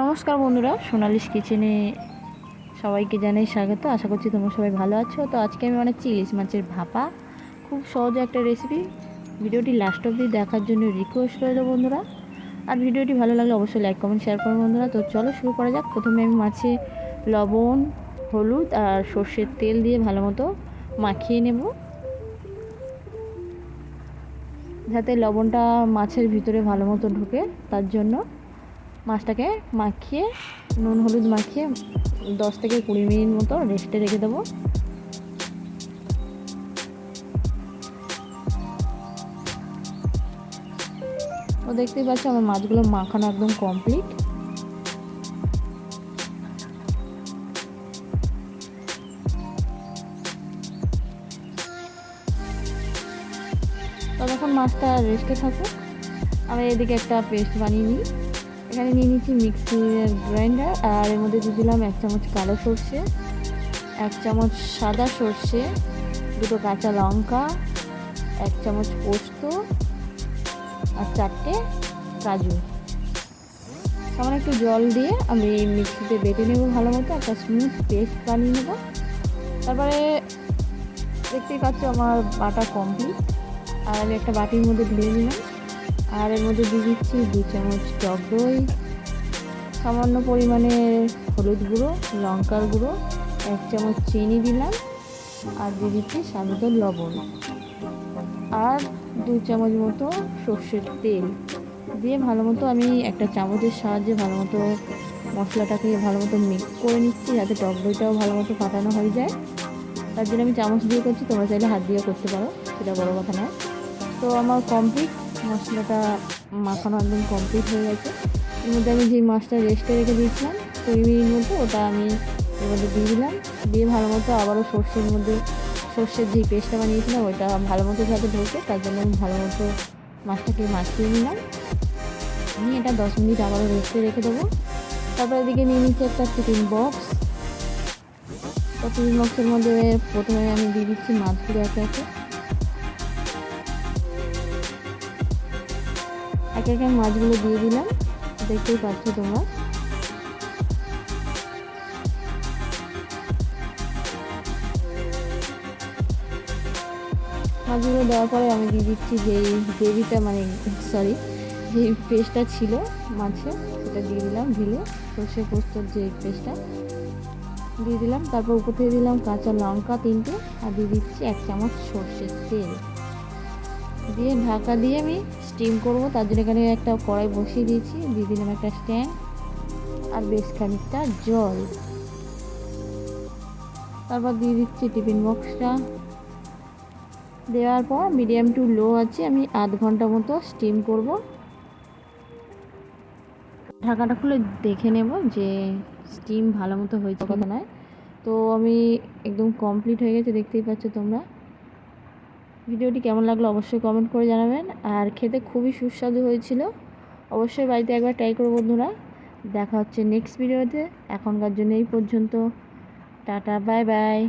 নমস্কার বন্ধুরা সোনালিস কিচেনে সবাইকে জানাই স্বাগত। আশা করছি তোমরা সবাই ভালো আছো। তো আজকে আমি অনেক ইলিশ মাছের ভাপা। খুব সহজ একটা রেসিপি ভিডিওটি লাস্ট অবধি দেখার জন্য রিকোয়েস্ট রইল বন্ধুরা। আর ভিডিওটি ভালো লাগলে অবশ্যই লাইক কমেন্ট শেয়ার করুন বন্ধুরা। তো চলো শুরু করা যাক। প্রথমে আমি মাছে লবণ, হলুদ আর সর্ষের তেল দিয়ে ভালো মতো মাখিয়ে নেব। যাতে লবণটা মাছের ভিতরে ভালো মতো ঢুকে, তার জন্য মাছটাকে মাখিয়ে, নুন হলুদ মাখিয়ে দশ থেকে কুড়ি মিনিট মতো রেস্টে রেখে দেবো। তো দেখতেই পাচ্ছি আমার মাছগুলো মাখানো একদম কমপ্লিট ততক্ষণ মাছটা রেস্টে থাকো আমি এদিকে একটা পেস্ট বানিয়ে নিই। এখানে নিয়ে নিচ্ছি মিক্সির গ্রাইন্ডার আর এর মধ্যে দিয়ে দিলাম এক চামচ কালো সর্ষে, এক চামচ সাদা সর্ষে, দুটো কাঁচা লঙ্কা, এক চামচ পোস্ত, আর চারটে কাজু। সামান্য একটু জল দিয়ে আমি মিক্সিতে বেটে নেব ভালো মতো একটা স্মুথ পেস্ট বানিয়ে নেব। তারপরে দেখতেই পাচ্ছ আমার বাটা কমপ্লিট আর আমি একটা বাটির মধ্যে ঢেলে নিলাম। আর এর মধ্যে দিয়ে দিচ্ছি দু চামচ টক দই, সামান্য পরিমাণে হলুদ গুঁড়ো, লঙ্কার গুঁড়ো, এক চামচ চিনি দিলাম, আর দিয়ে দিচ্ছি স্বাদ লবণ। আর দু চামচ মতো সর্ষের তেল। দিয়ে ভালো মতো আমি একটা চামচের সাহায্যে ভালো মতো মশলাটাকে ভালো মতো মিক্স করে নিচ্ছি যাতে টক দইটাও ভালো মতো ফাটানো হয়ে যায়। তার জন্য আমি চামচ দিয়ে করছি, তোমরা চাইলে হাত দিয়ে করতে পারো, সেটা বড় কথা নয়। তো আমার কমপ্লিট মশলাটা মাখানো একদম কমপ্লিট হয়ে গেছে। এর মধ্যে আমি যেই মাছটা রেস্টে রেখে দিয়েছিলাম, কুড়ি মিনিট মতো ওটা আমি এর মধ্যে দিয়ে দিলাম। দিয়ে ভালো মতো আবারও সর্ষের মধ্যে, সর্ষের যেই পেস্টটা বানিয়েছিলাম, ওইটা ভালো মতো যাতে ঢোকে তার জন্য আমি ভালো মতো মাছটাকে মাখিয়ে নিলাম। আমি এটা দশ মিনিট আবারও রেস্টে রেখে দেবো। তারপর এদিকে নিয়ে নিচ্ছি একটা টিফিন বক্স তো টিফিন বক্সের মধ্যে প্রথমে আমি দিয়ে দিচ্ছি মাছগুলো একে একে। একে একে মাছগুলো দিয়ে দিলাম। দেখতেই পাচ্ছ তোমরা। মাছগুলো দেওয়ার পরে আমি দিয়ে দিচ্ছি যেই গ্রেভিটা মানে সরি যে পেস্টটা ছিল মাছে, সেটা দিয়ে দিলাম ঢিলে। সর্ষে পোস্তর যে পেস্টটা দিয়ে দিলাম। তারপর উপর থেকে দিলাম কাঁচা লঙ্কা তিনটে, আর দিয়ে দিচ্ছি এক চামচ সর্ষের তেল। দিয়ে ঢাকা দিয়ে আমি স্টিম করব, তার জন্য এখানে একটা কড়াই বসিয়ে দিয়েছি, দিয়ে দিলাম একটা স্ট্যান্ড আর বেশ খানিকটা জল। তারপর দিয়ে দিচ্ছি টিফিন বক্সটা। দেওয়ার পর মিডিয়াম টু লো আছে, আমি আধ ঘণ্টা মতো স্টিম করব। ঢাকাটা খুলে দেখে নেব যে স্টিম ভালো মতো হয়েছে কথা নয় তো আমি একদম কমপ্লিট হয়ে গেছে, দেখতেই পাচ্ছ তোমরা। ভিডিওটি কেমন লাগল অবশ্যই কমেন্ট করে জানাবেন। আর খেতে খুবই সুস্বাদু হয়েছিল। অবশ্যই বাড়িতে একবার ট্রাই করো বন্ধুরা। দেখা হচ্ছে নেক্সট ভিডিওতে এখনকার জন্য এই পর্যন্ত। Tata bye bye